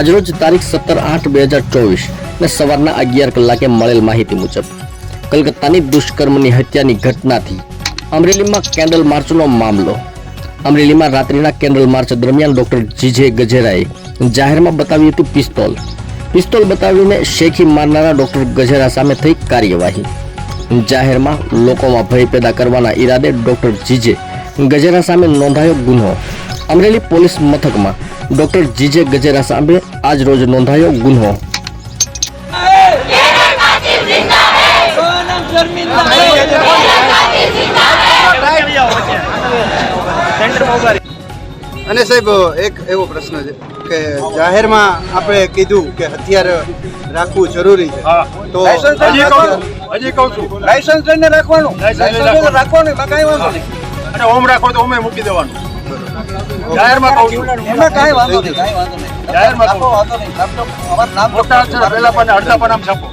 આજરોજ તારીખ સત્તર આઠ બે હજાર ચોવીસ ને સવારના અગિયાર કલાકે મળેલ માહિતી મુજબ કલકત્તાની દુષ્કર્મની હત્યાની ઘટનાથી અમરેલીમાં કેન્ડલ માર્ચનો મામલો. અમરેલીમાં રાત્રિના કેન્ડલ માર્ચ દરમિયાન ડોક્ટર જીજે ગજેરાએ જાહેરમાં બતાવ્યું હતું પિસ્તોલ. પિસ્તોલ બતાવીને શેખી મારનારા ડોક્ટર ગજેરા સામે થઈ કાર્યવાહી. જાહેરમાં લોકોમાં ભય પેદા કરવાના ઈરાદે ડોક્ટર જીજે ગજેરા સામે નોંધાયો ગુનો. અમરેલી પોલીસ મથકમાં ડોક્ટર જીજે ગજેરા સામે આજ રોજ નોંધાયો ગુનો સોનમ શર્મિંદા હે અને સાહેબ એક એવો પ્રશ્ન છે કે જાહેરમાં આપણે કીધું કે હથિયાર રાખવું જરૂરી છે. તો હજી કહું છું હજી કહું છું. લાયસન્સ લઈને રાખવાનું. લાયસન્સ રાખવાનું. કાંઈ વાંધો નહીં. અને ઓમ રાખો તો ઓમે મૂકી દેવાનું. જાહેરમાં કહું છું. એમાં કાંઈ વાંધો નહીં. કાંઈ વાંધો નહીં. જાહેરમાં કહું નામ મોટા અક્ષર પહેલા પણ અડધા પણ આમ છાપો.